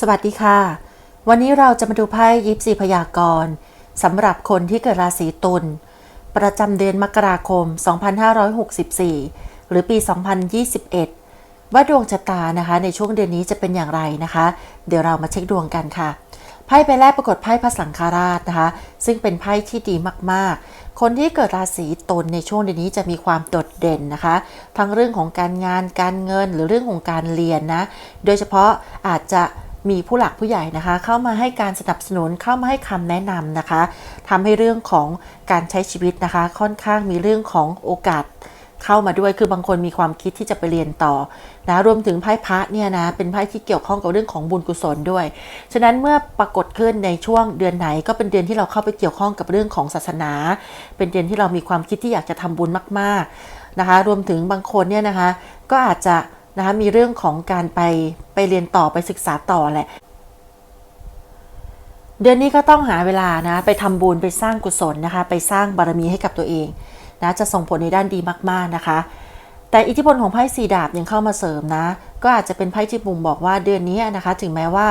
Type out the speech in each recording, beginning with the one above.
สวัสดีค่ะ วันนี้เราจะมาดูไพ่ยิปซีพยากรณ์สำหรับคนที่เกิดราศีตุลประจำเดือนมกราคม 2564 หรือปี 2021 ว่าดวงชะตานะคะ ในช่วงเดือนนี้จะเป็นอย่างไรนะคะ เดี๋ยวเรามาเช็คดวงกันค่ะไพ่ใบแรกปรากฏไพ่พระสังฆราชนะคะ ซึ่งเป็นไพ่ที่ดีมากๆ คนที่เกิดราศีตุลในช่วงเดือนนี้จะมีความโดดเด่นนะคะ ทั้งเรื่องของการงานการเงินหรือเรื่องของการเรียนนะ โดยเฉพาะอาจจะ มีผู้หลักผู้ใหญ่นะคะ เข้ามาให้การสนับสนุนเข้ามาให้คำแนะนำนะคะทำให้เรื่องของการใช้ชีวิตนะคะ ค่อนข้างมีเรื่องของโอกาสเข้ามาด้วยคือบางคนมีความคิดที่จะไปเรียนต่อนะรวมถึงไพ่พระเนี่ยนะเป็นไพ่ที่เกี่ยวข้องกับเรื่องของบุญกุศลด้วย ฉะนั้นเมื่อปรากฏขึ้นในช่วงเดือนไหนก็เป็นเดือนที่เราเข้าไปเกี่ยวข้องกับเรื่องของศาสนา เป็นเดือนที่เรามีความคิดที่อยากจะทำบุญมาก ๆนะคะ รวมถึงบางคนเนี่ยนะคะ ก็อาจจะ นะคะมีเรื่องของการไปไปเรียนต่อไปศึกษาต่อแหละเดือนนี้ก็ต้องหาเวลานะไปทำบุญไปสร้างกุศลนะคะ ไปสร้างบารมีให้กับตัวเองนะจะส่งผลในด้านดีมากๆนะคะ แต่อิทธิพลของไพ่สีดาบยังเข้ามาเสริมนะ ก็อาจจะเป็นไพ่ที่บุ่มบอกว่าเดือนนี้นะคะ ถึงแม้ว่า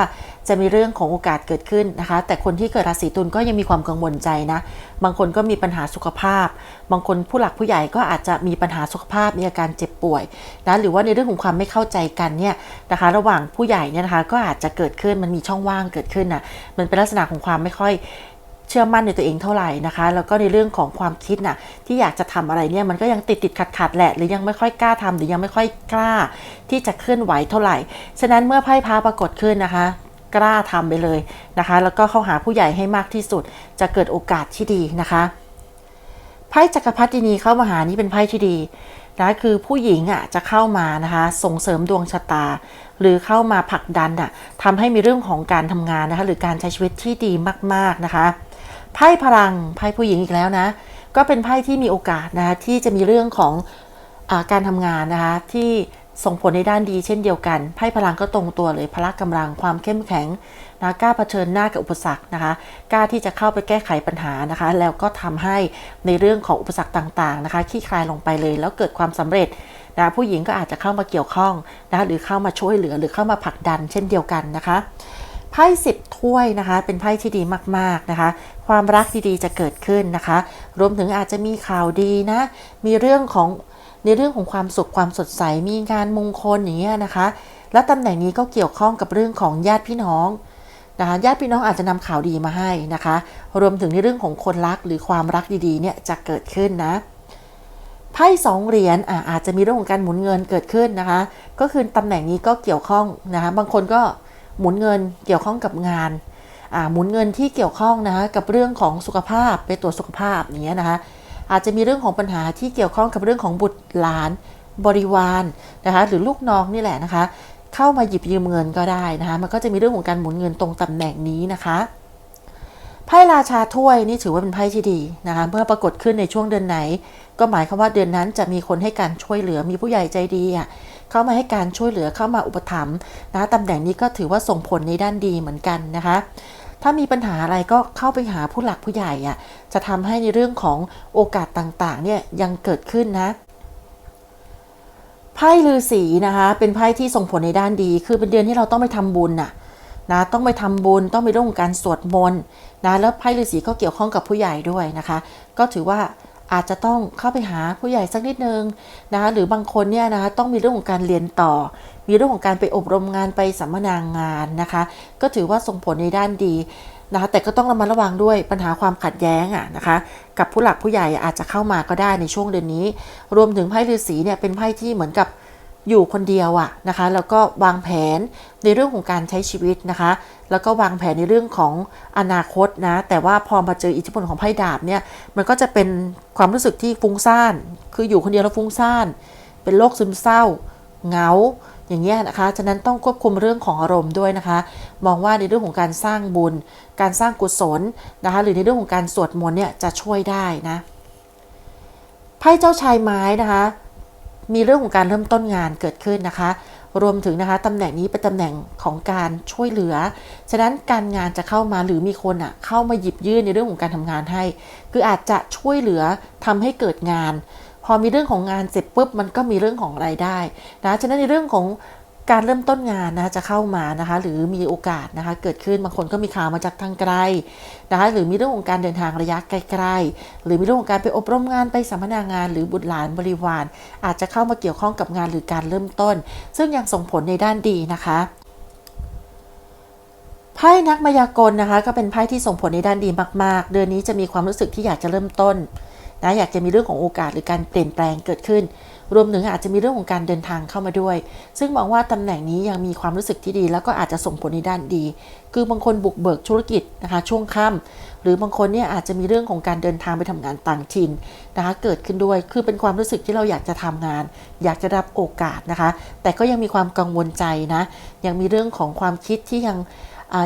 จะมีเรื่องของโอกาสเกิดขึ้นนะคะ แต่คนที่เกิดราศีตุลก็ยังมีความกังวลใจนะ บางคนก็มีปัญหาสุขภาพ บางคนผู้หลักผู้ใหญ่ก็อาจจะมีปัญหาสุขภาพมีอาการเจ็บป่วยนะหรือว่าในเรื่องของความไม่เข้าใจกันเนี่ยนะคะ ระหว่างผู้ใหญ่เนี่ยนะคะก็อาจจะเกิดขึ้นมันมีช่องว่างเกิดขึ้นนะมันเป็นลักษณะของความไม่ค่อย ชื่อมั่นในตัวเองเท่าไหร่นะคะ แล้วก็ในเรื่องของความคิดน่ะที่อยากจะทำอะไรเนี่ยมันก็ยังติดติดขัดขัดแหละ หรือยังไม่ค่อยกล้าทำหรือยังไม่ค่อยกล้า ที่จะเคลื่อนไหวเท่าไหร่ ฉะนั้นเมื่อไพ่พาปรากฏขึ้นนะคะกล้าทำไปเลยนะคะ แล้วก็เข้าหาผู้ใหญ่ให้มากที่สุด จะเกิดโอกาสที่ดีนะคะไพ่จักรพรรดินีเข้ามาหานี่เป็นไพ่ที่ดีนะคือผู้หญิงอะจะเข้ามานะคะส่งเสริมดวงชะตา หรือเข้ามาผลักดันอะทำให้มีเรื่องของการทำงานนะคะหรือการใช้ชีวิตที่ดีมากๆนะคะ ไพ่พลังไพ่ผู้หญิงอีกแล้วนะ ก็เป็นไพ่ที่มีโอกาสนะคะที่จะมีเรื่องของอาการทำงานนะคะที่ส่งผลในด้านดีเช่นเดียวกันไพ่พลังก็ตรงตัวเลยพละกำลังความเข้มแข็งนะกล้าเผชิญหน้ากับอุปสรรคนะคะกล้าที่จะเข้าไปแก้ไขปัญหานะคะ แล้วก็ทำให้ในเรื่องของอุปสรรคต่างๆนะคะขี้คลายลงไปเลยแล้วเกิดความสำเร็จนะผู้หญิงก็อาจจะเข้ามาเกี่ยวข้องนะคะหรือเข้ามาช่วยเหลือหรือเข้ามาผลักดันเช่นเดียวกันนะคะ ไพ่สิบถ้วยนะคะ เป็นไพ่ที่ดีมากๆนะคะ ความรักดีๆจะเกิดขึ้นนะคะ รวมถึงอาจจะมีข่าวดีนะ มีเรื่องของในเรื่องของความสุขความสดใส มีงานมงคลอย่างเงี้ยนะคะ และตำแหน่งนี้ก็เกี่ยวข้องกับเรื่องของญาติพี่น้องนะคะญาติพี่น้องอาจจะนำข่าวดีมาให้นะคะ รวมถึงในเรื่องของคนรักหรือความรักดีๆเนี่ยจะเกิดขึ้นนะไพ่สองเหรียญอะอาจจะมีเรื่องของการหมุนเงินเกิดขึ้นนะคะ ก็คือตำแหน่งนี้ก็เกี่ยวข้องนะคะ บางคนก็ หมุนเงินเกี่ยวข้องกับงานหมุนเงินที่เกี่ยวข้องนะคะกับเรื่องของสุขภาพไปตรวจสุขภาพอย่างเงี้ยนะคะอาจจะมีเรื่องของปัญหาที่เกี่ยวข้องกับเรื่องของบุตรหลานบริวารนะคะหรือลูกน้องนี่แหละนะคะ เข้ามาหยิบยืมเงินก็ได้นะคะมันก็จะมีเรื่องของการหมุนเงินตรงตำแหน่งนี้นะคะไพ่ราชาถ้วยนี่ถือว่าเป็นไพ่ที่ดีนะคะเมื่อปรากฏขึ้นในช่วงเดือนไหน ก็หมายความว่าเดือนนั้นจะมีคนให้การช่วยเหลือมีผู้ใหญ่ใจดีอะ เข้ามาให้การช่วยเหลือเข้ามาอุปถัมภ์นะตำแหน่งนี้ก็ถือว่าส่งผลในด้านดีเหมือนกันนะคะ ถ้ามีปัญหาอะไรก็เข้าไปหาผู้หลักผู้ใหญ่อะจะทำให้ในเรื่องของโอกาสต่างๆเนี่ยยังเกิดขึ้นนะไพ่ลือสีนะคะเป็นไพ่ที่ส่งผลในด้านดี คือเป็นเดือนที่เราต้องไปทำบุญน่ะนะต้องไปทำบุญต้องไปเรื่องการสวดมนต์นะแล้วไพ่ฤาษีก็เกี่ยวข้องกับผู้ใหญ่ด้วยนะคะ ก็ถือว่า อาจจะต้องเข้าไปหาผู้ใหญ่สักนิดนึงนะคะหรือบางคนเนี่ยนะคะต้องมีเรื่องของการเรียนต่อ มีเรื่องของการไปอบรมงานไปสัมมนางานนะคะ ก็ถือว่าส่งผลในด้านดีนะคะแต่ก็ต้องระมัดระวังด้วยปัญหาความขัดแย้งอะนะคะ กับผู้หลักผู้ใหญ่อาจจะเข้ามาก็ได้ในช่วงเดือนนี้ รวมถึงไพ่ฤาษีเนี่ยเป็นไพ่ที่เหมือนกับ อยู่คนเดียวอะนะคะแล้วก็วางแผนในเรื่องของการใช้ชีวิตนะคะ แล้วก็วางแผนในเรื่องของอนาคตนะ แต่ว่าพอมาเจออิทธิพลของไพ่ดาบเนี่ยมันก็จะเป็นความรู้สึกที่ฟุ้งซ่าน คืออยู่คนเดียวแล้วฟุ้งซ่าน เป็นโรคซึมเศร้าเหงาอย่างเงี้ยนะคะฉะนั้นต้องควบคุมเรื่องของอารมณ์ด้วยนะคะ มองว่าในเรื่องของการสร้างบุญ การสร้างกุศลนะคะ หรือในเรื่องของการสวดมนต์เนี่ยจะช่วยได้นะไพ่เจ้าชายไม้นะคะ มีเรื่องของการเริ่มต้นงานเกิดขึ้นนะคะ รวมถึงนะคะตำแหน่งนี้เป็นตำแหน่งของการช่วยเหลือ ฉะนั้นการงานจะเข้ามาหรือมีคนอะเข้ามาหยิบยื่นในเรื่องของการทำงานให้ คืออาจจะช่วยเหลือทำให้เกิดงาน พอมีเรื่องของงานเสร็จปุ๊บมันก็มีเรื่องของรายได้นะ ฉะนั้นในเรื่องของ การเริ่มต้นงานนะจะเข้ามานะคะหรือมีโอกาสนะคะเกิดขึ้นบางคนก็มีข่าวมาจากทางไกลนะคะหรือมีเรื่องของการเดินทางระยะไกลๆหรือมีเรื่องของการไปอบรมงานไปสัมมนางาน หรือบุตรหลานบริวาร อาจจะเข้ามาเกี่ยวข้องกับงานหรือการเริ่มต้น ซึ่งยังส่งผลในด้านดีนะคะไพ่นักมายากลนะคะก็เป็นไพ่ที่ส่งผลในด้านดีมาก ๆ เดือนนี้จะมีความรู้สึกที่อยากจะเริ่มต้นนะอยากจะมีเรื่องของโอกาสหรือการเปลี่ยนแปลงเกิดขึ้น รวมถึงอาจจะมีเรื่องของการเดินทางเข้ามาด้วย ซึ่งมองว่าตำแหน่งนี้ยังมีความรู้สึกที่ดี แล้วก็อาจจะส่งผลในด้านดี คือบางคนบุกเบิกธุรกิจนะคะช่วงค่ำหรือบางคนเนี่ยอาจจะมีเรื่องของการเดินทางไปทำงานต่างถิ่นนะคะเกิดขึ้นด้วยคือเป็นความรู้สึกที่เราอยากจะทำงาน อยากจะรับโอกาสนะคะ แต่ก็ยังมีความกังวลใจนะยังมีเรื่องของความคิดที่ยัง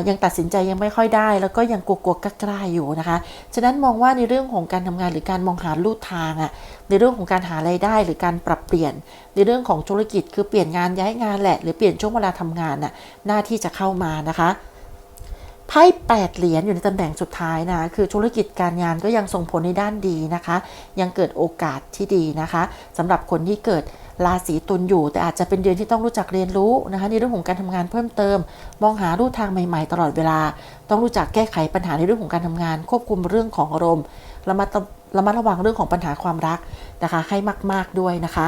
ยังตัดสินใจยังไม่ค่อยได้ แล้วก็ยังกลัวๆกล้าๆอยู่นะคะ ฉะนั้นมองว่าในเรื่องของการทำงานหรือการมองหาลู่ทางอะในเรื่องของการหารายได้หรือการปรับเปลี่ยน ในเรื่องของธุรกิจคือเปลี่ยนงานย้ายงานแหละ หรือเปลี่ยนช่วงเวลาทำงานน่ะหน้าที่จะเข้ามานะคะไพ่แปดเหรียญอยู่ในตำแหน่งสุดท้ายนะคือธุรกิจการงานก็ยังส่งผลในด้านดีนะคะ ยังเกิดโอกาสที่ดีนะคะสำหรับคนที่เกิด ราศีตุลอยู่ แต่อาจจะเป็นเดือนที่ต้องรู้จักเรียนรู้นะคะในเรื่องของการทำงานเพิ่มเติม มองหาลู่ทางใหม่ๆ ตลอดเวลา ต้องรู้จักแก้ไขปัญหาในเรื่องของการทำงาน ควบคุมเรื่องของอารมณ์ระมัดระมัดระวังเรื่องของปัญหาความรักนะคะให้มาก ๆด้วยนะคะ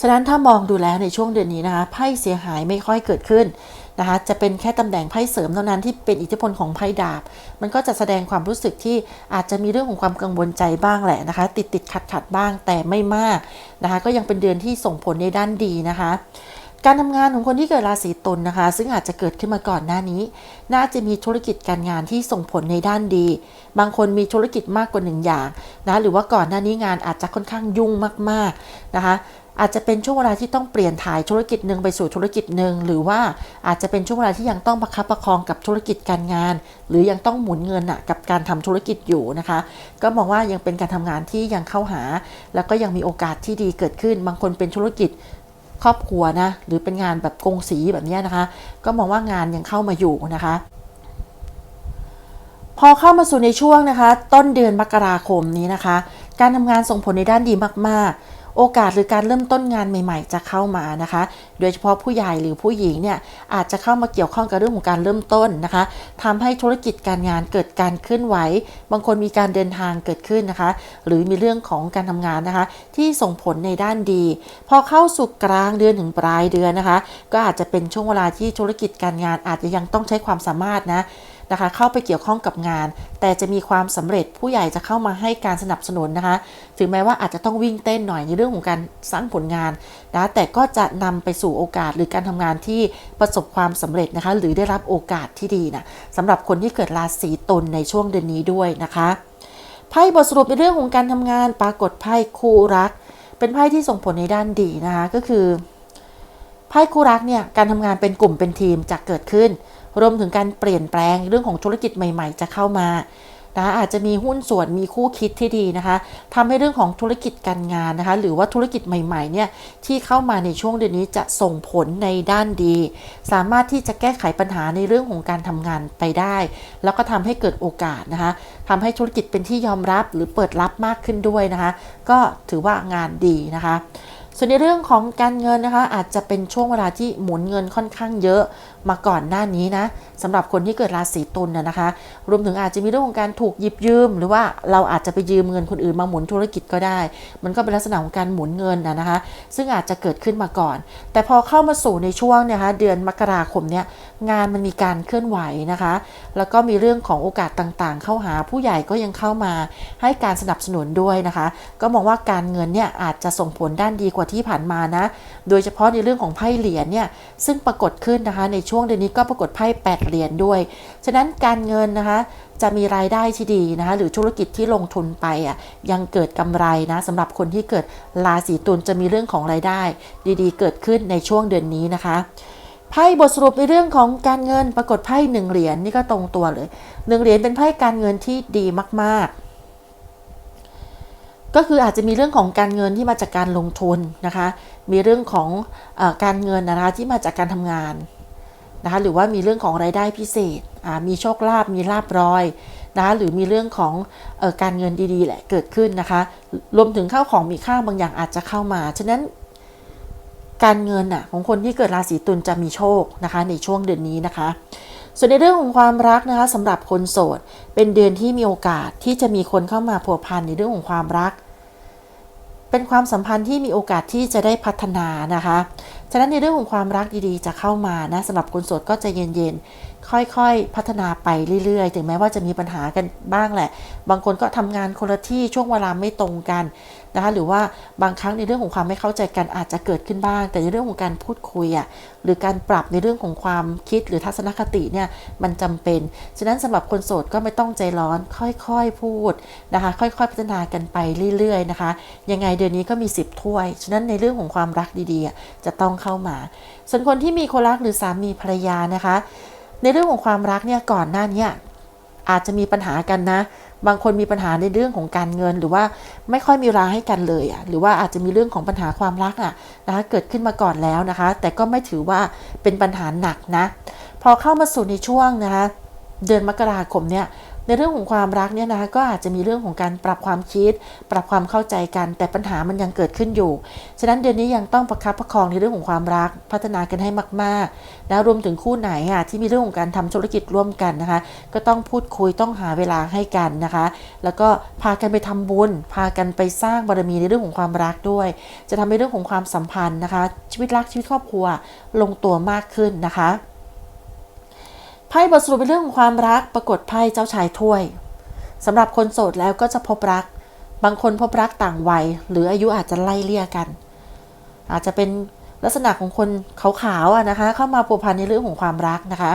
ฉะนั้นถ้ามองดูแล้วในช่วงเดือนนี้นะคะไพ่เสียหายไม่ค่อยเกิดขึ้น นะคะจะเป็นแค่ตำแหน่งไพ่เสริมเท่านั้นที่เป็นอิทธิพลของไพ่ดาบ มันก็จะแสดงความรู้สึกที่อาจจะมีเรื่องของความกังวลใจบ้างแหละนะคะ ติดติดขัดขัดบ้างแต่ไม่มากนะคะก็ยังเป็นเดือนที่ส่งผลในด้านดีนะคะการทำงานของคนที่เกิดราศีตุลนนะคะ ซึ่งอาจจะเกิดขึ้นมาก่อนหน้านี้ น่าจะมีธุรกิจการงานที่ส่งผลในด้านดี บางคนมีธุรกิจมากกว่าหนึ่งอย่างนะหรือว่าก่อนหน้านี้งานอาจจะค่อนข้างยุ่งมากๆนะคะ อาจจะเป็นช่วงเวลาที่ต้องเปลี่ยนถ่ายธุรกิจหนึ่งไปสู่ธุรกิจหนึ่งหรือว่าอาจจะเป็นช่วงเวลาที่ยังต้องประคับประคองกับธุรกิจการงาน หรือยังต้องหมุนเงินอะกับการทำธุรกิจอยู่นะคะ ก็มองว่ายังเป็นการทำงานที่ยังเข้าหา แล้วก็ยังมีโอกาสที่ดีเกิดขึ้น บางคนเป็นธุรกิจครอบครัวนะหรือเป็นงานแบบกงสีแบบนี้นะคะ ก็มองว่างานยังเข้ามาอยู่นะคะพอเข้ามาสู่ในช่วงนะคะ ต้นเดือนมกราคมนี้นะคะ การทำงานส่งผลในด้านดีมากๆ โอกาสหรือการเริ่มต้นงานใหม่ ๆ จะเข้ามานะคะ โดยเฉพาะผู้ใหญ่หรือผู้หญิงเนี่ยอาจจะเข้ามาเกี่ยวข้องกับเรื่องของการเริ่มต้นนะคะทำให้ธุรกิจการงานเกิดการเคลื่อนไหว บางคนมีการเดินทางเกิดขึ้นนะคะ หรือมีเรื่องของการทำงานนะคะ ที่ส่งผลในด้านดี พอเข้าสู่กลางเดือนถึงปลายเดือนนะคะ ก็อาจจะเป็นช่วงเวลาที่ธุรกิจการงานอาจจะยังต้องใช้ความสามารถนะ นะคะ เข้าไปเกี่ยวข้องกับงาน แต่จะมีความสำเร็จผู้ใหญ่จะเข้ามาให้การสนับสนุนนะคะ ถึงแม้ว่าอาจจะต้องวิ่งเต้นหน่อยในเรื่องของการสร้างผลงานนะแต่ก็จะนำไปสู่โอกาสหรือการทำงานที่ประสบความสำเร็จนะคะ หรือได้รับโอกาสที่ดีนะสำหรับคนที่เกิดราศีตุลในช่วงเดือนนี้ด้วยนะคะไพ่บทสรุปในเรื่องของการทำงาน ปรากฏไพ่คู่รัก เป็นไพ่ที่ส่งผลในด้านดีนะคะก็คือไพ่คู่รักเนี่ยการทำงานเป็นกลุ่มเป็นทีมจะเกิดขึ้น รวมถึงการเปลี่ยนแปลงเรื่องของธุรกิจใหม่ๆ จะเข้ามานะอาจจะมีหุ้นส่วนมีคู่คิดที่ดีนะคะทำให้เรื่องของธุรกิจการงานนะคะ หรือว่าธุรกิจใหม่ๆเนี่ยที่เข้ามาในช่วงเดือนนี้จะส่งผลในด้านดี สามารถที่จะแก้ไขปัญหาในเรื่องของการทำงานไปได้ แล้วก็ทำให้เกิดโอกาสนะคะทำให้ธุรกิจเป็นที่ยอมรับหรือเปิดรับมากขึ้นด้วยนะคะ ก็ถือว่างานดีนะคะส่วนในเรื่องของการเงินนะคะอาจจะเป็นช่วงเวลาที่หมุนเงินค่อนข้างเยอะ มาก่อนหน้านี้นะสำหรับคนที่เกิดราศีตุลนนะคะ รวมถึงอาจจะมีเรื่องของการถูกหยิบยืม หรือว่าเราอาจจะไปยืมเงินคนอื่นมาหมุนธุรกิจก็ได้ มันก็เป็นลักษณะของการหมุนเงินนะนะคะ ซึ่งอาจจะเกิดขึ้นมาก่อน แต่พอเข้ามาสู่ในช่วงเนยคะเดือนมกราคมเนี่ยงานมันมีการเคลื่อนไหวนะคะ แล้วก็มีเรื่องของโอกาสต่างๆ เข้าหาผู้ใหญ่ก็ยังเข้ามาให้การสนับสนุนด้วยนะคะ ก็มองว่าการเงินเนี่ยอาจจะส่งผลด้านดีกว่าที่ผ่านมานะ โดยเฉพาะในเรื่องของไพ่เหรียญเนี่ยซึ่งปรากฏขึ้นนะคะในช่วง่วงเดือนนี้ก็ปรากฏไพ่แปดเหรียญด้วย ฉะนั้นการเงินนะคะจะมีรายได้ที่ดีนะคะหรือธุรกิจที่ลงทุนไปอะยังเกิดกำไรนะสำหรับคนที่เกิดราศีตุลจะมีเรื่องของรายได้ ดีๆ เกิดขึ้นในช่วงเดือนนี้นะคะไพ่บทสรุปในเรื่องของการเงินปรากฏไพ่หนึ่งเหรียญนี่ก็ตรงตัวเลยหนึ่งเหรียญเป็นไพ่การเงินที่ดีมาก ๆก็คืออาจจะมีเรื่องของการเงินที่มาจากการลงทุนนะคะ มีเรื่องของอการเงินนะคะที่มาจากการทำงาน นะคะหรือว่ามีเรื่องของรายได้พิเศษมีโชคลาภมีลาบรอยนะคะหรือมีเรื่องของออการเงินดีๆแหละเกิดขึ้นนะคะ รวมถึงข้าวของมีค่าบางอย่างอาจจะเข้ามา ฉะนั้นการเงินน่ะของคนที่เกิดราศีตุลจะมีโชคนะคะในช่วงเดือนนี้นะคะ ส่วนในเรื่องของความรักนะคะสำหรับคนโสด เป็นเดือนที่มีโอกาสที่จะมีคนเข้ามาผัวพันในเรื่องของความรัก เป็นความสัมพันธ์ที่มีโอกาสที่จะได้พัฒนานะคะ ฉะนั้นในเรื่องของความรักดีๆ จะเข้ามานะสำหรับคนโสดก็จะเย็นๆ ค่อยๆ พัฒนาไปเรื่อยๆ ถึงแม้ว่าจะมีปัญหากันบ้างแหละ บางคนก็ทำงานคนละที่ช่วงเวลาไม่ตรงกันนะคะ หรือว่าบางครั้งในเรื่องของความไม่เข้าใจกันอาจจะเกิดขึ้นบ้าง แต่ในเรื่องของการพูดคุยอะ หรือการปรับในเรื่องของความคิดหรือทัศนคติเนี่ยมันจำเป็น ฉะนั้นสำหรับคนโสดก็ไม่ต้องใจร้อน ค่อยๆ พูดนะคะ ค่อยๆ พัฒนากันไปเรื่อยๆ นะคะ ยังไงเดือนนี้ก็มี 10 ถ้วย ฉะนั้นในเรื่องของความรักดีๆอะจะต้องเข้ามา ส่วนคนที่มีคนรักหรือสามีภรรยานะคะ ในเรื่องของความรักเนี่ยก่อนหน้านี้อาจจะมีปัญหากันนะ บางคนมีปัญหาในเรื่องของการเงิน หรือว่าไม่ค่อยมีเวลาให้กันเลยอะหรือว่าอาจจะมีเรื่องของปัญหาความรักอะนะคะเกิดขึ้นมาก่อนแล้วนะคะ แต่ก็ไม่ถือว่าเป็นปัญหาหนักนะ พอเข้ามาสู่ในช่วงนะคะเดือนมกราคมเนี่ย ในเรื่องของความรักเนี่ยนะคะก็อาจจะมีเรื่องของการปรับความคิด ปรับความเข้าใจกัน แต่ปัญหามันยังเกิดขึ้นอยู่ ฉะนั้นเดือนนี้ยังต้องประคับประคองในเรื่องของความรัก พัฒนากันให้มากๆนะรวมถึงคู่ไหนอะที่มีเรื่องของการทำธุรกิจร่วมกันนะคะ ก็ต้องพูดคุยต้องหาเวลาให้กันนะคะ แล้วก็พากันไปทำบุญ พากันไปสร้างบารมีในเรื่องของความรักด้วย จะทำให้เรื่องของความสัมพันธ์นะคะ ชีวิตรักชีวิตครอบครัวลงตัวมากขึ้นนะคะ พ่บทสรุปเป็นเรื่องของความรักปรากฏไพ่เจ้าชายถ้วยสำหรับคนโสดแล้วก็จะพบรัก บางคนพบรักต่างวัย หรืออายุอาจจะไล่เลี่ยกัน อาจจะเป็นลักษณะของคนขาวๆนะคะ เข้ามาผูกพันในเรื่องของความรักนะคะ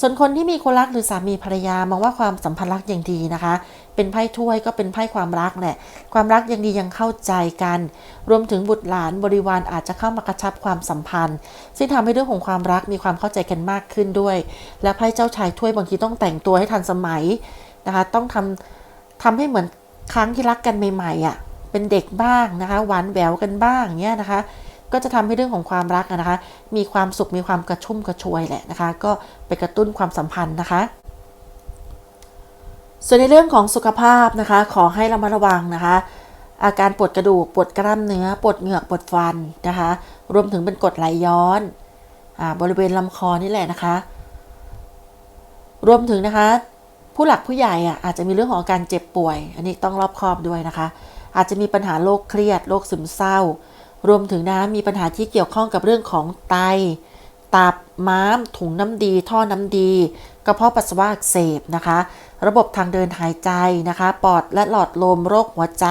ส่วนคนที่มีคนรักหรือสามีภรรยามองว่าความสัมพันธ์รักอย่างดีนะคะ เป็นไพ่ถ้วยก็เป็นไพ่ความรักแหละ ความรักยังดียังเข้าใจกัน รวมถึงบุตรหลานบริวารอาจจะเข้ามากระชับความสัมพันธ์ ซึ่งทำให้เรื่องของความรักมีความเข้าใจกันมากขึ้นด้วย และไพ่เจ้าชายถ้วยบางทีต้องแต่งตัวให้ทันสมัยนะคะ ต้องทำทำให้เหมือนครั้งที่รักกันใหม่ๆอะ่ะ เป็นเด็กบ้างนะคะ หวานแหววกันบ้างเนี้ยนะคะก็จะทำให้เรื่องของความรักนะคะ มีความสุขมีความกระชุ่มกระชวยแหละนะคะ ก็ไปกระตุ้นความสัมพันธ์นะคะ ส่วนในเรื่องของสุขภาพนะคะ ขอให้เรามาระวังนะคะ อาการปวดกระดูกปวดกล้ามเนื้อปวดเหงือกปวดฟันนะคะ รวมถึงเป็นกรดไหลย้อนอบริเวณลำคอนี่แหละนะคะ รวมถึงนะคะ ผู้หลักผู้ใหญ่อะอาจจะมีเรื่องของอาการเจ็บป่วย อันนี้ต้องรอบคอบด้วยนะคะ อาจจะมีปัญหาโรคเครียดโรคซึมเศร้า รวมถึงนะมีปัญหาที่เกี่ยวข้องกับเรื่องของไต ตับม้าม ถุงน้ำดี ท่อน้ำดี กระเพาะปัสสาวะอักเสบนะคะ ระบบทางเดินหายใจนะคะ ปอดและหลอดลมโรคหัวใจ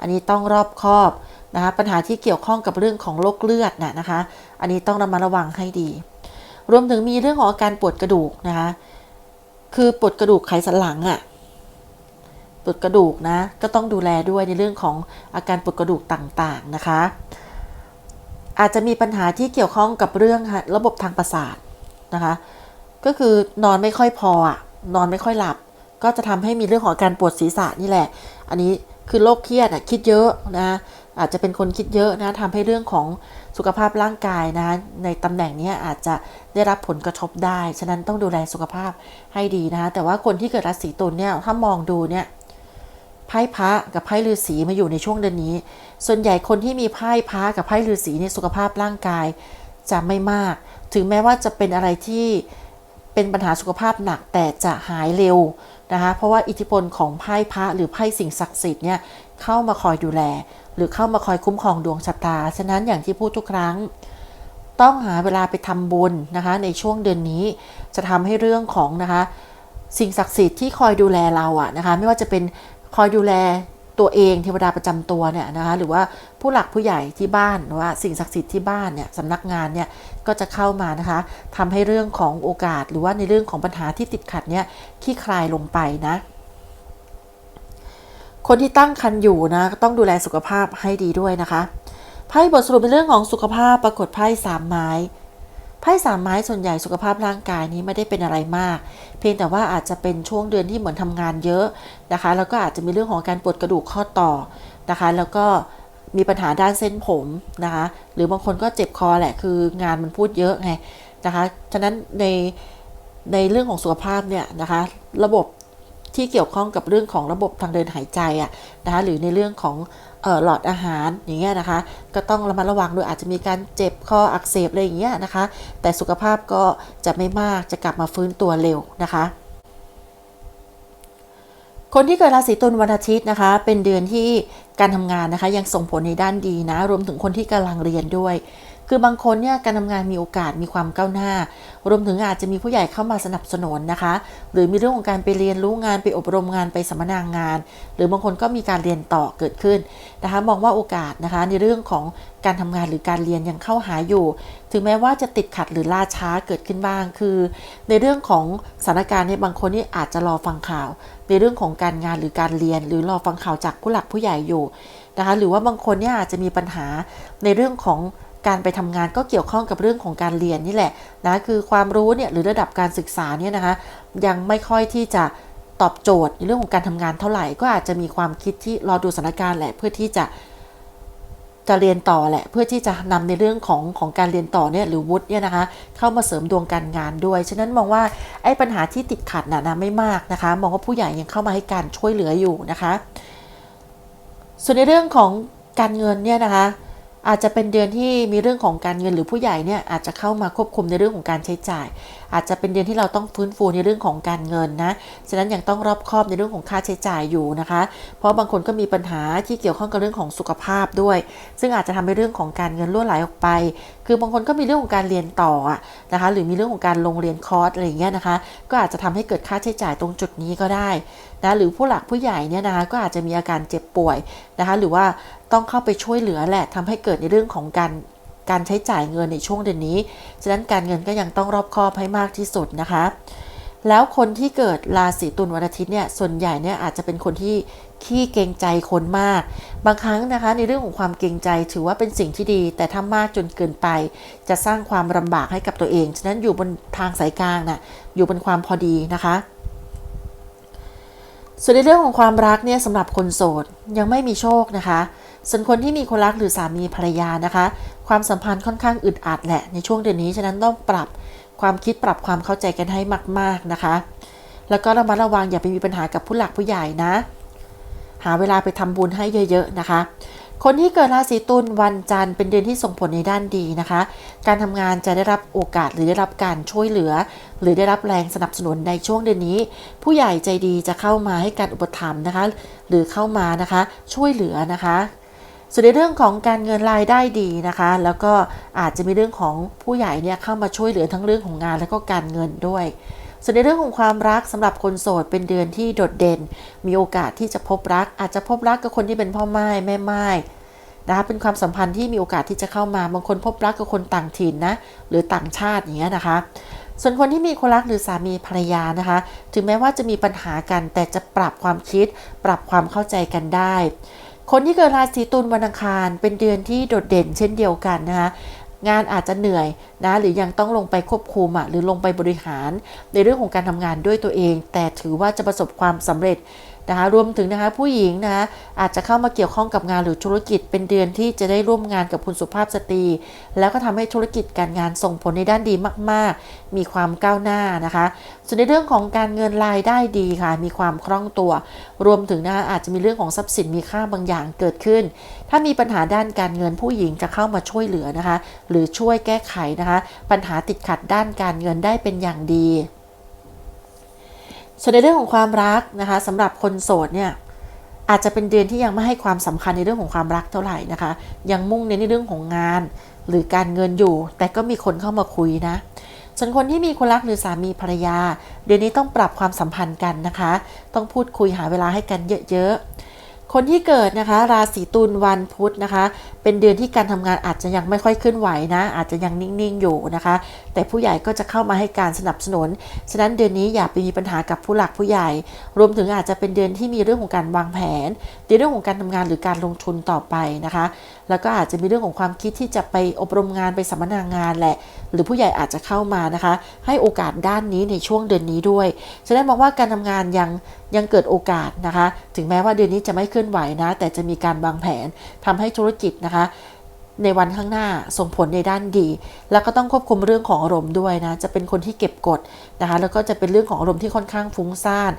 อันนี้ต้องรอบคอบนะคะปัญหาที่เกี่ยวข้องกับเรื่องของโรคเลือดนะนะคะ อันนี้ต้องระมัดระวังให้ดี รวมถึงมีเรื่องของอาการปวดกระดูกนะคะ คือปวดกระดูกไขสันหลังอะ่ะปวดกระดูกนะ ก็ต้องดูแลด้วยในเรื่องของอาการปวดกระดูกต่างๆนะคะ อาจจะมีปัญหาที่เกี่ยวข้องกับเรื่องระบบทางประสาทนะคะ ก็คือนอนไม่ค่อยพออะนอนไม่ค่อยหลับ ก็จะทำให้มีเรื่องของการปวดศีรษะนี่แหละ อันนี้คือโรคเครียดอะคิดเยอะนะอาจจะเป็นคนคิดเยอะนะทำให้เรื่องของสุขภาพร่างกายนะ ในตำแหน่งนี้อาจจะได้รับผลกระทบได้ ฉะนั้นต้องดูแลสุขภาพให้ดีนะคะแต่ว่าคนที่เกิดราศีตุลเนี่ยถ้ามองดูเนี่ย ไพ่พระกับไพ่ฤาษีมาอยู่ในช่วงเดือนนี้ ส่วนใหญ่คนที่มีไพ่พระกับไพ่ฤาษีในสุขภาพร่างกายจะไม่มาก ถึงแม้ว่าจะเป็นอะไรที่เป็นปัญหาสุขภาพหนักแต่จะหายเร็วนะคะเพราะว่าอิทธิพลของไพ่พระหรือไพ่สิ่งศักดิ์สิทธิ์เนี่ยเข้ามาคอยดูแล หรือเข้ามาคอยคุ้มครองดวงชะตา ฉะนั้นอย่างที่พูดทุกครั้ง ต้องหาเวลาไปทำบุญนะคะในช่วงเดือนนี้จะทำให้เรื่องของนะคะสิ่งศักดิ์สิทธิ์ที่คอยดูแลเราอะนะคะไม่ว่าจะเป็น คอยดูแลตัวเองเทวดาประจำตัวเนี่ยนะคะหรือว่าผู้หลักผู้ใหญ่ที่บ้านหรือว่าสิ่งศักดิ์สิทธิ์ที่บ้านเนี่ยสำนักงานเนี่ยก็จะเข้ามานะคะทำให้เรื่องของโอกาส หรือว่าในเรื่องของปัญหาที่ติดขัดเนี่ยขี้คลายลงไปนะคนที่ตั้งครรภ์อยู่นะก็ต้องดูแลสุขภาพให้ดีด้วยนะคะไพ่บทสรุปในเรื่องของสุขภาพปรากฏไพ่สามไม้ ไพ่สามไม้ส่วนใหญ่สุขภาพร่างกายนี้ไม่ได้เป็นอะไรมาก เพียงแต่ว่าอาจจะเป็นช่วงเดือนที่เหมือนทำงานเยอะนะคะ แล้วก็อาจจะมีเรื่องของการปวดกระดูกข้อต่อนะคะ แล้วก็มีปัญหาด้านเส้นผมนะคะ หรือบางคนก็เจ็บคอแหละคืองานมันพูดเยอะไงนะคะฉะนั้นในในเรื่องของสุขภาพเนี่ยนะคะระบบที่เกี่ยวข้องกับเรื่องของระบบทางเดินหายใจอะนะคะหรือในเรื่องของ หลอดอาหารอย่างเงี้ยนะคะ ก็ต้องระมัดระวังด้วยอาจจะมีการเจ็บข้ออักเสบอะไรอย่างเงี้ยนะคะ แต่สุขภาพก็จะไม่มากจะกลับมาฟื้นตัวเร็วนะคะคนที่เกิดราศีตุลวันอาทิตย์นะคะ เป็นเดือนที่การทำงานนะคะ ยังส่งผลในด้านดีนะ รวมถึงคนที่กำลังเรียนด้วย คือบางคนเนี่ยการทำงานมีโอกาสมีความก้าวหน้า รวมถึงอาจจะมีผู้ใหญ่เข้ามาสนับสนุนนะคะ หรือมีเรื่องของการไปเรียนรู้งานไปอบรมงานไปสัมมนางาน หรือบางคนก็มีการเรียนต่อเกิดขึ้นนะคะ มองว่าโอกาสนะคะในเรื่องของการทำงานหรือการเรียนยังเข้าหาอยู่ ถึงแม้ว่าจะติดขัดหรือล่าช้าเกิดขึ้นบ้าง คือ ในเรื่องของสถานการณ์เนี่ยบางคนนี่อาจจะรอฟังข่าว ในเรื่องของการงานหรือการเรียน หรือรอฟังข่าวจากผู้หลักผู้ใหญ่อยู่นะคะ หรือว่าบางคนเนี่ยอาจจะมีปัญหาในเรื่องของ การไปทำงานก็เกี่ยวข้องกับเรื่องของการเรียนนี่แหละนะคือความรู้เนี่ยหรือระดับการศึกษาเนี่ยนะคะยังไม่ค่อยที่จะตอบโจทย์ในเรื่องของการทำงานเท่าไหร่ ก็อาจจะมีความคิดที่รอดูสถานการณ์แหละเพื่อที่จะจะเรียนต่อแหละเพื่อที่จะนำในเรื่องของของการเรียนต่อเนี่ยหรือวุฒิเนี่ยนะคะเข้ามาเสริมดวงการงานด้วย ฉะนั้นมองว่าไอ้ปัญหาที่ติดขัดน่ะนะไม่มากนะคะ มองว่าผู้ใหญ่ยังเข้ามาให้การช่วยเหลืออยู่นะคะ ส่วนในเรื่องของการเงินเนี่ยนะคะ อาจจะเป็นเดือนที่มีเรื่องของการเงินหรือผู้ใหญ่เนี่ยอาจจะเข้ามาควบคุมในเรื่องของการใช้จ่าย อาจจะเป็นเดือนที่เราต้องฟื้นฟูในเรื่องของการเงินนะฉะนั้นยังต้องรอบคอบในเรื่องของค่าใช้จ่ายอยู่นะคะ เพราะบางคนก็มีปัญหาที่เกี่ยวข้องกับเรื่องของสุขภาพด้วย ซึ่งอาจจะทำให้เรื่องของการเงินล่วไหลออกไป คือบางคนก็มีเรื่องของการเรียนต่อนะคะ หรือมีเรื่องของการลงเรียนคอร์สอะไรอย่างเงี้ยนะคะ ก็อาจจะทำให้เกิดค่าใช้จ่ายตรงจุดนี้ก็ได้นะหรือผู้หลักผู้ใหญ่เนี่ยนะคะก็อาจจะมีอาการเจ็บป่วยนะคะ หรือว่าต้องเข้าไปช่วยเหลือแหละทำให้เกิดในเรื่องของการการใช้จ่ายเงินในช่วงเดือนนี้ ฉะนั้นการเงินก็ยังต้องรอบคอบให้มากที่สุดนะคะ แล้วคนที่เกิดราศีตุลวันอาทิตย์เนี่ย ส่วนใหญ่เนี่ยอาจจะเป็นคนที่ ขี้เกรงใจคนมาก บางครั้งนะคะในเรื่องของความเกรงใจถือว่าเป็นสิ่งที่ดี แต่ถ้ามากจนเกินไป จะสร้างความลำบากให้กับตัวเอง ฉะนั้นอยู่บนทางสายกลางน่ะอยู่บนความพอดีนะคะส่วนในเรื่องของความรักเนี่ยสำหรับคนโสดยังไม่มีโชคนะคะ ส่วนคนที่มีคนรักหรือสามีภรรยานะคะ ความสัมพันธ์ค่อนข้างอึดอัดแหละในช่วงเดือนนี้ฉะนั้นต้องปรับความคิดปรับความเข้าใจกันให้มาก ๆนะคะ แล้วก็ระมัดระวังอย่าไปมีปัญหากับผู้หลักผู้ใหญ่นะ หาเวลาไปทำบุญให้เยอะ ๆ นะคะ คนที่เกิดราศีตุลวันจันทร์เป็นเดือนที่ส่งผลในด้านดีนะคะ การทำงานจะได้รับโอกาสหรือได้รับการช่วยเหลือ หรือได้รับแรงสนับสนุนในช่วงเดือนนี้ ผู้ใหญ่ใจดีจะเข้ามาให้การอุปถัมภ์นะคะ หรือเข้ามานะคะช่วยเหลือนะคะส่วนในเรื่องของการเงินรายได้ดีนะคะ แล้วก็อาจจะมีเรื่องของผู้ใหญ่เนี่ยเข้ามาช่วยเหลือทั้งเรื่องของงานและก็การเงินด้วย ส่วนในเรื่องของความรักสำหรับคนโสดเป็นเดือนที่โดดเด่น มีโอกาสที่จะพบรัก อาจจะพบรักกับคนที่เป็นพ่อไม้แม่ไม้นะคะเป็นความสัมพันธ์ที่มีโอกาสที่จะเข้ามาบางคนพบรักกับคนต่างถิ่นนะหรือต่างชาติอย่างเงี้ยนะคะ ส่วนคนที่มีคนรักหรือสามีภรรยานะคะ ถึงแม้ว่าจะมีปัญหากันแต่จะปรับความคิด ปรับความเข้าใจกันได้ คนที่เกิดราศีตุลวันอังคาร เป็นเดือนที่โดดเด่นเช่นเดียวกันนะคะ งานอาจจะเหนื่อยนะหรือยังต้องลงไปควบคุมอะหรือลงไปบริหาร ในเรื่องของการทำงานด้วยตัวเอง แต่ถือว่าจะประสบความสำเร็จ นะคะรวมถึงนะคะผู้หญิงนะคะอาจจะเข้ามาเกี่ยวข้องกับงานหรือธุรกิจ เป็นเดือนที่จะได้ร่วมงานกับคุณสุภาพสตรี แล้วก็ทำให้ธุรกิจการงานส่งผลในด้านดีมาก ๆ มีความก้าวหน้านะคะ ส่วนในเรื่องของการเงินรายได้ดีค่ะ มีความคล่องตัว รวมถึงนะคะอาจจะมีเรื่องของทรัพย์สินมีค่าบางอย่างเกิดขึ้น ถ้ามีปัญหาด้านการเงินผู้หญิงจะเข้ามาช่วยเหลือนะคะ หรือช่วยแก้ไขนะคะ ปัญหาติดขัดด้านการเงินได้เป็นอย่างดี ส่วนในเรื่องของความรักนะคะสำหรับคนโสดเนี่ยอาจจะเป็นเดือนที่ยังไม่ให้ความสำคัญในเรื่องของความรักเท่าไหร่นะคะ ยังมุ่งเน้นในเรื่องของงาน หรือการเงินอยู่ แต่ก็มีคนเข้ามาคุยนะ ส่วนคนที่มีคนรักหรือสามีภรรยา เดือนนี้ต้องปรับความสัมพันธ์กันนะคะ ต้องพูดคุยหาเวลาให้กันเยอะๆ คนที่เกิดนะคะ ราศีตุลวันพุธนะคะ เป็นเดือนที่การทำงานอาจจะยังไม่ค่อยเคลื่อนไหวนะ อาจจะยังนิ่งๆอยู่นะคะ แต่ผู้ใหญ่ก็จะเข้ามาให้การสนับสนุน ฉะนั้นเดือนนี้อย่าไปมีปัญหากับผู้หลักผู้ใหญ่ รวมถึงอาจจะเป็นเดือนที่มีเรื่องของการวางแผนในเรื่องของการทำงานหรือการลงทุนต่อไปนะคะ แล้วก็อาจจะมีเรื่องของความคิดที่จะไปอบรมงานไปสัมมนางานแหละ หรือผู้ใหญ่อาจจะเข้ามานะคะ ให้โอกาสด้านนี้ในช่วงเดือนนี้ด้วยฉะนั้นมองว่าการทำงานยังยังเกิดโอกาสนะคะ ถึงแม้ว่าเดือนนี้จะไม่เคลื่อนไหวนะ แต่จะมีการวางแผนทำให้ธุรกิจนะคะในวันข้างหน้าส่งผลในด้านดี แล้วก็ต้องควบคุมเรื่องของอารมณ์ด้วยนะ จะเป็นคนที่เก็บกดนะคะ แล้วก็จะเป็นเรื่องของอารมณ์ที่ค่อนข้างฟุ้งซ่าน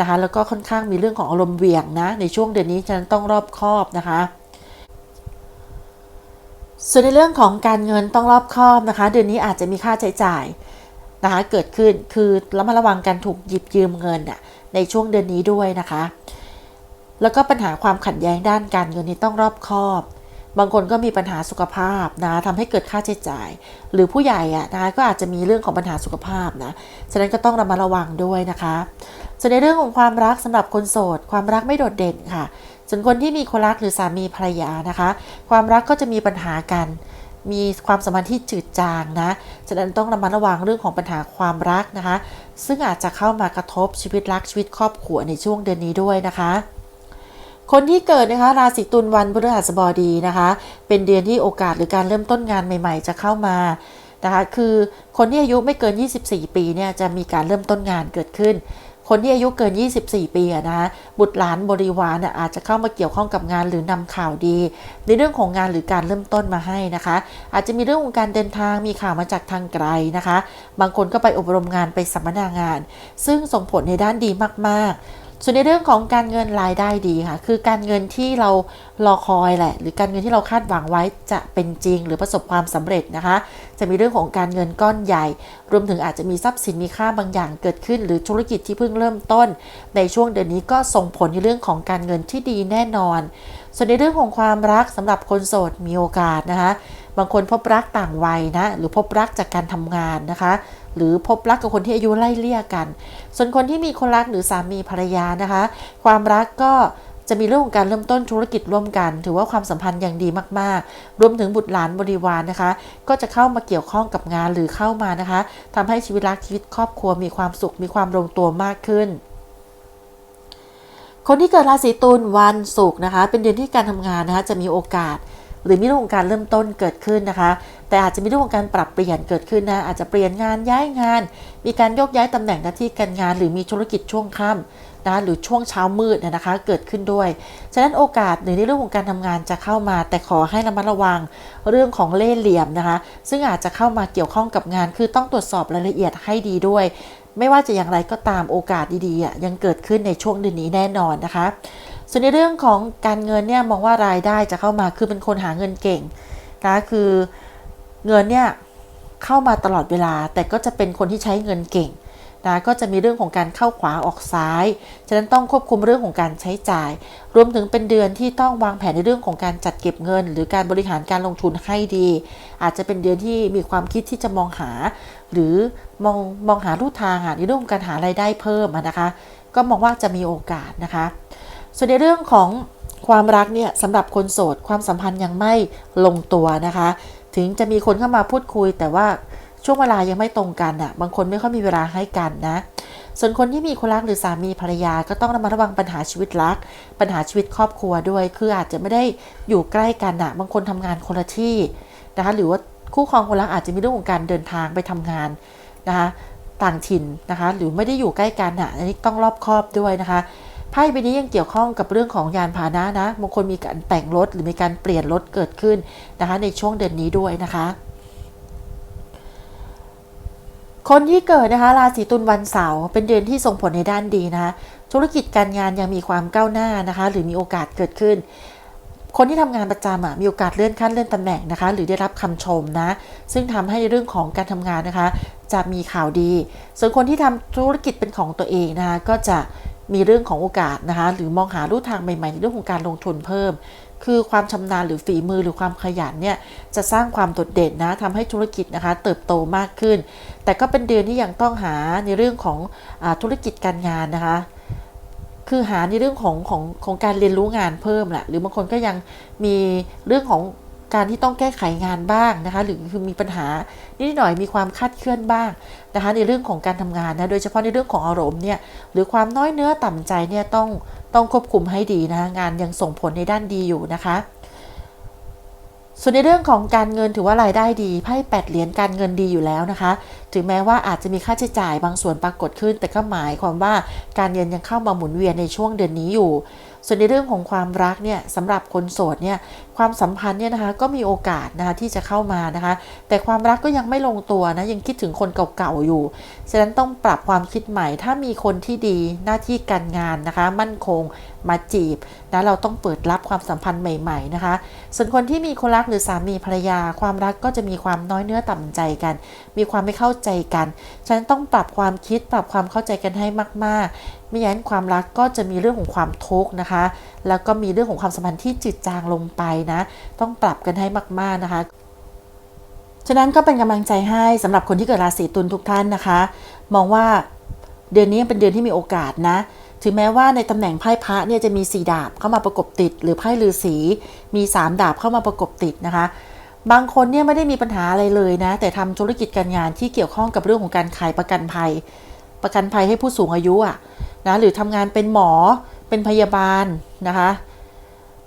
นะคะ แล้วก็ค่อนข้างมีเรื่องของอารมณ์เวี่ยงนะ ในช่วงเดือนนี้ฉะนั้นต้องรอบคอบนะคะ ส่วนในเรื่องของการเงินต้องรอบคอบนะคะ เดือนนี้อาจจะมีค่าใช้จ่ายนะคะเกิดขึ้นคือระมัดระวังการถูกหยิบยืมเงินน่ะในช่วงเดือนนี้ด้วยนะคะ แล้วก็ปัญหาความขัดแย้งด้านการเงินนี้ต้องรอบคอบ บางคนก็มีปัญหาสุขภาพนะทำให้เกิดค่าใช้จ่าย หรือผู้ใหญ่อะนะก็อาจจะมีเรื่องของปัญหาสุขภาพนะฉะนั้นก็ต้องระมัดระวังด้วยนะคะส่วนในเรื่องของความรักสำหรับคนโสด ความรักไม่โดดเด่นค่ะ ส่วนคนที่มีคนรักหรือสามีภรรยานะคะ ความรักก็จะมีปัญหากัน มีความสัมพันธ์ที่จืดจางนะฉะนั้นต้องระมัดระวังเรื่องของปัญหาความรักนะคะ ซึ่งอาจจะเข้ามากระทบชีวิตรักชีวิตครอบครัวในช่วงเดือนนี้ด้วยนะคะคนที่เกิดนะคะราศีตุลวันพฤหัสบดีนะคะ เป็นเดือนที่โอกาสหรือการเริ่มต้นงานใหม่ ๆ จะเข้ามานะคะ คือคนที่อายุไม่เกิน 24 ปีเนี่ยจะมีการเริ่มต้นงานเกิดขึ้น คนที่อายุเกิน 24 ปีนะบุตรหลานบริวารน่ะอาจจะเข้ามาเกี่ยวข้องกับงานหรือนำข่าวดี ในเรื่องของงานหรือการเริ่มต้นมาให้นะคะ อาจจะมีเรื่องของการเดินทางมีข่าวมาจากทางไกลนะคะ บางคนก็ไปอบรมงานไปสัมมนางาน ซึ่งส่งผลในด้านดีมากๆ ส่วนในเรื่องของการเงินรายได้ดีค่ะ คือการเงินที่เรารอคอยแหละ หรือการเงินที่เราคาดหวังไว้จะเป็นจริง หรือประสบความสำเร็จนะคะ จะมีเรื่องของการเงินก้อนใหญ่ รวมถึงอาจจะมีทรัพย์สินมีค่าบางอย่างเกิดขึ้น หรือธุรกิจที่เพิ่งเริ่มต้น ในช่วงเดือนนี้ก็ส่งผลในเรื่องของการเงินที่ดีแน่นอน ส่วนในเรื่องของความรักสำหรับคนโสดมีโอกาสนะคะ บางคนพบรักต่างวัยนะ หรือพบรักจากการทำงานนะคะ หรือพบรักกับคนที่อายุไล่เลี่ยกัน ส่วนคนที่มีคนรักหรือสามีภรรยานะคะ ความรักก็จะมีเรื่องของการเริ่มต้นธุรกิจร่วมกัน ถือว่าความสัมพันธ์อย่างดีมากๆ รวมถึงบุตรหลานบริวารนะคะ ก็จะเข้ามาเกี่ยวข้องกับงานหรือเข้ามานะคะทำให้ชีวิตรักชีวิตครอบครัวมีความสุขมีความลงตัวมากขึ้น คนที่เกิดราศีตุลวันศุกร์นะคะ เป็นเดือนที่การทำงานนะคะจะมีโอกาส หรือมีเรื่องของการเริ่มต้นเกิดขึ้นนะคะ แต่อาจจะมีเรื่องของการปรับเปลี่ยนเกิดขึ้นนะอาจจะเปลี่ยนงานย้ายงาน มีการยกย้ายตำแหน่งหน้าที่การงาน หรือมีธุรกิจช่วงค่ำนะหรือช่วงเช้ามืดเนยนะคะเกิดขึ้นด้วย ฉะนั้นโอกาสหนึ่งในเรื่องของการทำงานจะเข้ามา แต่ขอให้ระมัดระวังเรื่องของเล่ห์เหลี่ยมนะคะ ซึ่งอาจจะเข้ามาเกี่ยวข้องกับงาน คือต้องตรวจสอบรายละเอียดให้ดีด้วยไม่ว่าจะอย่างไรก็ตามโอกาสดีๆยังเกิดขึ้นในช่วงเดือนนี้แน่นอนนะคะ ส่วนในเรื่องของการเงินเนี่ยมองว่ารายได้จะเข้ามาคือเป็นคนหาเงินเก่งนะคือเงินเนี่ยเข้ามาตลอดเวลา แต่ก็จะเป็นคนที่ใช้เงินเก่งนะก็จะมีเรื่องของการเข้าขวาออกซ้าย ฉะนั้นต้องควบคุมเรื่องของการใช้จ่าย รวมถึงเป็นเดือนที่ต้องวางแผนในเรื่องของการจัดเก็บเงิน หรือการบริหารการลงทุนให้ดี อาจจะเป็นเดือนที่มีความคิดที่จะมองหา หรือมองมองหาลู่ทางในเรื่องของการหารายได้เพิ่มนะคะ ก็มองว่าจะมีโอกาสนะคะ ส่วนในเรื่องของความรักเนี่ยสำหรับคนโสดความสัมพันธ์ยังไม่ลงตัวนะคะ ถึงจะมีคนเข้ามาพูดคุย แต่ว่าช่วงเวลายังไม่ตรงกันอะ บางคนไม่ค่อยมีเวลาให้กันนะ ส่วนคนที่มีคนรักหรือสามีภรรยาก็ต้องระมัดระวังปัญหาชีวิตรัก ปัญหาชีวิตครอบครัวด้วย คืออาจจะไม่ได้อยู่ใกล้กันอะ บางคนทำงานคนละที่นะคะ หรือว่าคู่ครองคนรักอาจจะมีเรื่องของการเดินทางไปทำงานนะคะ ต่างถิ่นนะคะ หรือไม่ได้อยู่ใกล้กันอะอันนี้ต้องรอบคอบด้วยนะคะ ไพ่ใบนี้ยังเกี่ยวข้องกับเรื่องของยานพาหนะนะบางคนมีการแต่งรถหรือมีการเปลี่ยนรถเกิดขึ้นนะคะ ในช่วงเดือนนี้ด้วยนะคะคนที่เกิดนะคะราศีตุลวันเสาร์เป็นเดือนที่ส่งผลในด้านดีนะคะธุรกิจการงานยังมีความก้าวหน้านะคะ หรือมีโอกาสเกิดขึ้น คนที่ทำงานประจำมีโอกาสเลื่อนขั้นเลื่อนตำแหน่งนะคะ หรือได้รับคำชมนะซึ่งทำให้เรื่องของการทำงานนะคะ จะมีข่าวดี ส่วนคนที่ทำธุรกิจเป็นของตัวเองนะคะก็จะ มีเรื่องของโอกาสนะคะ หรือมองหาลู่ทางใหม่ๆในเรื่องของการลงทุนเพิ่ม คือความชำนาญหรือฝีมือหรือความขยันเนี่ยจะสร้างความโดดเด่นนะทำให้ธุรกิจนะคะ เติบโตมากขึ้น แต่ก็เป็นเดือนที่ยังต้องหาในเรื่องของอธุรกิจการงานนะคะคือหาในเรื่องของของของการเรียนรู้งานเพิ่มแหละหรือบางคนก็ยังมีเรื่องของการที่ต้องแก้ไขงานบ้างนะคะ หรือคือมีปัญหา นิดหน่อยมีความคาดเคลื่อนบ้างนะคะในเรื่องของการทำงานนะโดยเฉพาะในเรื่องของอารมณ์เนี่ยหรือความน้อยเนื้อต่ำใจเนี่ยต้องต้องควบคุมให้ดีนะคะงานยังส่งผลในด้านดีอยู่นะคะ ส่วนในเรื่องของการเงินถือว่ารายได้ดีไพ่แปดเหรียญการเงินดีอยู่แล้วนะคะ ถึงแม้ว่าอาจจะมีค่าใช้จ่ายบางส่วนปรากฏขึ้น แต่ก็หมายความว่าการเงินยังเข้ามาหมุนเวียนในช่วงเดือนนี้อยู่ ส่วนในเรื่องของความรักเนี่ยสำหรับคนโสดเนี่ยความสัมพันธ์เนี่ยนะคะก็มีโอกาสนะคะที่จะเข้ามานะคะ แต่ความรักก็ยังไม่ลงตัวนะยังคิดถึงคนเก่าๆอยู่ ฉะนั้นต้องปรับความคิดใหม่ ถ้ามีคนที่ดีหน้าที่การงานนะคะ มั่นคงมาจีบนะเราต้องเปิดรับความสัมพันธ์ใหม่ๆนะคะ ส่วนคนที่มีคนรักหรือสามีภรรยา ความรักก็จะมีความน้อยเนื้อต่ำใจกัน มีความไม่เข้าใจกัน ฉะนั้นต้องปรับความคิดปรับความเข้าใจกันให้มาก ๆ ไม่อย่างนั้นความรักก็จะมีเรื่องของความทุกข์นะคะ แล้วก็มีเรื่องของความสัมพันธ์ที่จืดจางลงไปนะ ต้องปรับกันให้มาก ๆนะคะ ฉะนั้นก็เป็นกำลังใจให้สำหรับคนที่เกิดราศีตุลทุกท่านนะคะ มองว่าเดือนนี้เป็นเดือนที่มีโอกาสนะถึงแม้ว่าในตำแหน่งไพ่พระเนี่ยจะมีสีดาบเข้ามาประกบติด หรือไพ่ฤาษีมีสามดาบเข้ามาประกบติดนะคะ บางคนเนี่ยไม่ได้มีปัญหาอะไรเลยนะ แต่ทำธุรกิจการงานที่เกี่ยวข้องกับเรื่องของการขายประกันภัย ประกันภัยให้ผู้สูงอายุอะนะหรือทำงานเป็นหมอเป็นพยาบาลนะคะ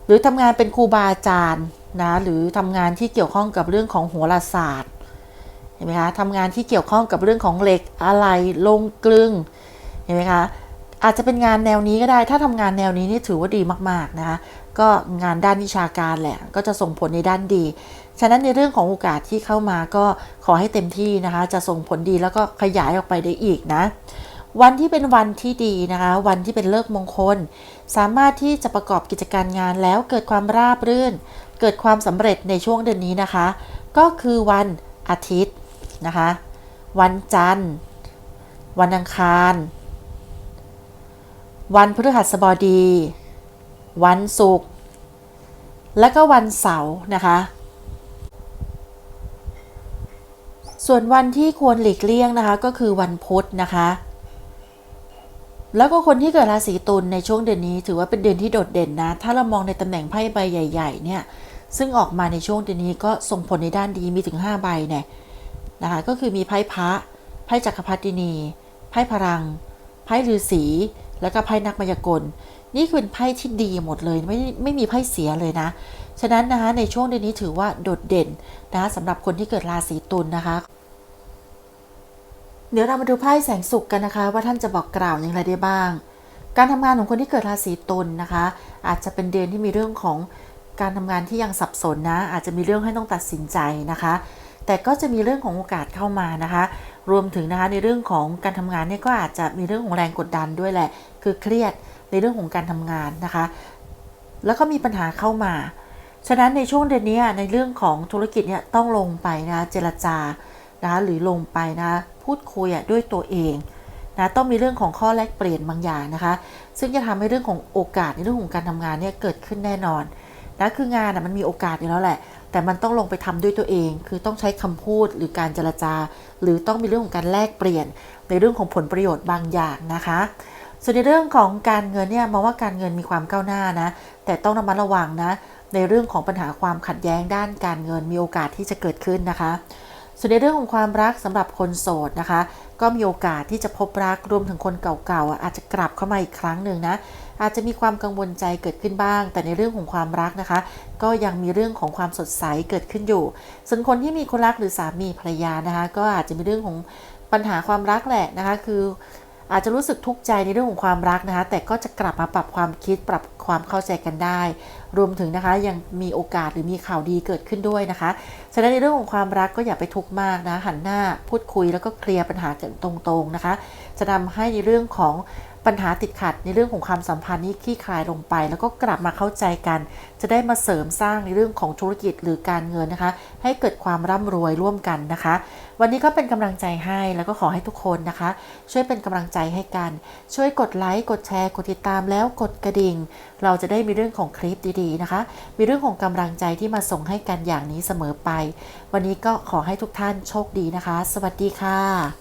หรือทำงานเป็นครูบาอาจารย์นะหรือทำงานที่เกี่ยวข้องกับเรื่องของโหราศาสตร์เห็นไหมคะทำงานที่เกี่ยวข้องกับเรื่องของเหล็กอะไรลงกลึงเห็นไหมคะอาจจะเป็นงานแนวนี้ก็ได้ ถ้าทำงานแนวนี้นี่ถือว่าดีมากๆนะคะก็งานด้านวิชาการแหละก็จะส่งผลในด้านดี ฉะนั้นในเรื่องของโอกาสที่เข้ามาก็ขอให้เต็มที่นะคะ จะส่งผลดีแล้วก็ขยายออกไปได้อีกนะ วันที่เป็นวันที่ดีนะคะ วันที่เป็นเลิกมงคล สามารถที่จะประกอบกิจการงานแล้วเกิดความราบรื่น เกิดความสำเร็จในช่วงเดือนนี้นะคะ ก็คือวันอาทิตย์นะคะ วันจันทร์ วันอังคาร วันพฤหัสบดี วันศุกร์และก็วันเสาร์นะคะส่วนวันที่ควรหลีกเลี่ยงนะคะก็คือวันพุธนะคะ แล้วก็คนที่เกิดราศีตุลในช่วงเดือนนี้ ถือว่าเป็นเดือนที่โดดเด่นนะ ถ้าเรามองในตำแหน่งไพ่ใบใหญ่ ๆ เนี่ย ซึ่งออกมาในช่วงเดือนนี้ก็ส่งผลในด้านดีมีถึง 5 ใบเนี่ยนะคะ ก็คือมีไพ่พระ ไพ่จักรพรรดินี ไพ่พลัง ไพ่ฤาษี แล้วก็ไพ่นักมายากล นี่คือเป็นไพ่ที่ดีหมดเลย ไม่ไม่มีไพ่เสียเลยนะ ฉะนั้นนะคะในช่วงเดือนนี้ถือว่าโดดเด่นนะะสำหรับคนที่เกิดราศีตุลนะคะ เดี๋ยวเรามาดูไพ่แสงสุขกันนะคะ ว่าท่านจะบอกกล่าวอย่างไรได้บ้าง การทำงานของคนที่เกิดราศีตุลนะคะ อาจจะเป็นเดือนที่มีเรื่องของการทำงานที่ยังสับสนนะ อาจจะมีเรื่องให้ต้องตัดสินใจนะคะ แต่ก็จะมีเรื่องของโอกาสเข้ามานะคะ รวมถึงนะคะในเรื่องของการทำงานเนี่ยก็อาจจะมีเรื่องของแรงกดดันด้วยแหละ คือเครียดในเรื่องของการทำงานนะคะ แล้วก็มีปัญหาเข้ามา ฉะนั้นในช่วงเดือนนี้ในเรื่องของธุรกิจเนี่ยต้องลงไปนะเจรจานะคะหรือลงไปนะ พูดคุยด้วยตัวเองนะต้องมีเรื่องของข้อแลกเปลี่ยนบางอย่างนะคะ ซึ่งจะทำให้เรื่องของโอกาสในเรื่องของการทำงานเนี่ยเกิดขึ้นแน่นอนนะคืองานมันมีโอกาสอยู่แล้วแหละ แต่มันต้องลงไปทำด้วยตัวเอง คือต้องใช้คำพูดหรือการเจรจา หรือต้องมีเรื่องของการแลกเปลี่ยน ในเรื่องของผลประโยชน์บางอย่างนะคะ ส่วนในเรื่องของการเงินเนี่ยมองว่าการเงินมีความก้าวหน้านะ แต่ต้องระมัดระวังนะ ในเรื่องของปัญหาความขัดแย้งด้านการเงินมีโอกาสที่จะเกิดขึ้นนะคะ ส่วนในเรื่องของความรักสำหรับคนโสดนะคะ ก็มีโอกาสที่จะพบรักรวมถึงคนเก่าๆอะอาจจะกลับเข้ามาอีกครั้งหนึ่งนะอาจจะมีความกังวลใจเกิดขึ้นบ้าง แต่ในเรื่องของความรักนะคะ ก็ยังมีเรื่องของความสดใสเกิดขึ้นอยู่ ส่วนคนที่มีคนรักหรือสามีภรรยานะคะ ก็อาจจะมีเรื่องของปัญหาความรักแหละนะคะ คือ อาจจะรู้สึกทุกข์ใจในเรื่องของความรักนะคะ แต่ก็จะกลับมาปรับความคิดปรับความเข้าใจกันได้ รวมถึงนะคะยังมีโอกาสหรือมีข่าวดีเกิดขึ้นด้วยนะคะฉะนั้นในเรื่องของความรักก็อย่าไปทุกข์มากนะหันหน้าพูดคุยแล้วก็เคลียร์ปัญหากันตรงๆนะคะ จะทำให้ในเรื่องของ ปัญหาติดขัดในเรื่องของความสัมพันธ์นี้คลี่คลายลงไป แล้วก็กลับมาเข้าใจกัน จะได้มาเสริมสร้างในเรื่องของธุรกิจหรือการเงินนะคะ ให้เกิดความร่ำรวยร่วมกันนะคะ วันนี้ก็เป็นกำลังใจให้แล้วก็ขอให้ทุกคนนะคะ ช่วยเป็นกำลังใจให้กัน ช่วยกดไลค์กดแชร์กดติดตามแล้วกดกระดิ่ง เราจะได้มีเรื่องของคลิปดีๆนะคะ มีเรื่องของกำลังใจที่มาส่งให้กันอย่างนี้เสมอไป วันนี้ก็ขอให้ทุกท่านโชคดีนะคะ สวัสดีค่ะ